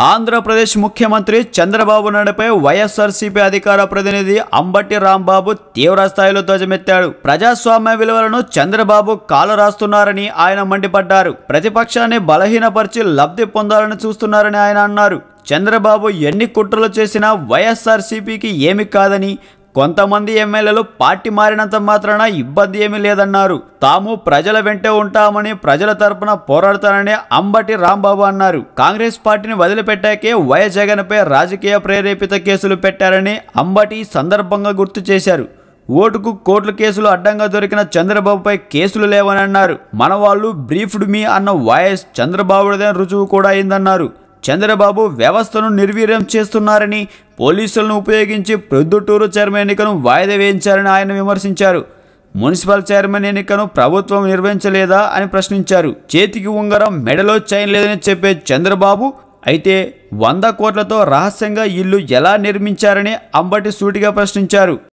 ఆంధ్రప్రదేశ్ ముఖ్యమంత్రి చంద్రబాబు నాయుడుపై వైఎస్ఆర్సీపీ అధికార ప్రతినిధి అంబటి రాంబాబు తీవ్రస్థాయిలో ధ్వజమెత్తాడు. ప్రజాస్వామ్య విలువలను చంద్రబాబు కాలు రాస్తున్నారని ఆయన మండిపడ్డారు. ప్రతిపక్షాన్ని బలహీనపరిచి లబ్ధి పొందాలని చూస్తున్నారని ఆయన అన్నారు. చంద్రబాబు ఎన్ని కుట్రలు చేసినా వైఎస్ఆర్సీపీకి ఏమి కాదని కొంతమంది ఎమ్మెల్యేలు పార్టీ మారినంత మాత్రాన ఇబ్బంది ఏమీ లేదన్నారు. తాము ప్రజల వెంటే ఉంటామని ప్రజల తరపున పోరాడతానని అంబటి రాంబాబు అన్నారు. కాంగ్రెస్ పార్టీని వదిలిపెట్టాకే వైఎస్ జగన్పై రాజకీయ ప్రేరేపిత కేసులు పెట్టారని అంబటి సందర్భంగా గుర్తు చేశారు. ఓటుకు కోట్ల కేసులు అడ్డంగా దొరికిన చంద్రబాబుపై కేసులు లేవని అన్నారు. మన వాళ్ళు బ్రీఫ్డ్ మీ అన్న వాయిస్ చంద్రబాబుదే రుజువు కూడా అయిందన్నారు. చంద్రబాబు వ్యవస్థను నిర్వీర్యం చేస్తున్నారని పోలీసులను ఉపయోగించి ప్రొద్దుటూరు చైర్మన్ ఎన్నికను వాయిదా వేయించారని ఆయన విమర్శించారు. మున్సిపల్ చైర్మన్ ఎన్నికను ప్రభుత్వం నిర్వహించలేదా అని ప్రశ్నించారు. చేతికి ఉంగరం మెడలో చైన్ లేదని చెప్పే చంద్రబాబు అయితే వంద కోట్లతో రహస్యంగా ఇల్లు ఎలా నిర్మించారని అంబటి సూటిగా ప్రశ్నించారు.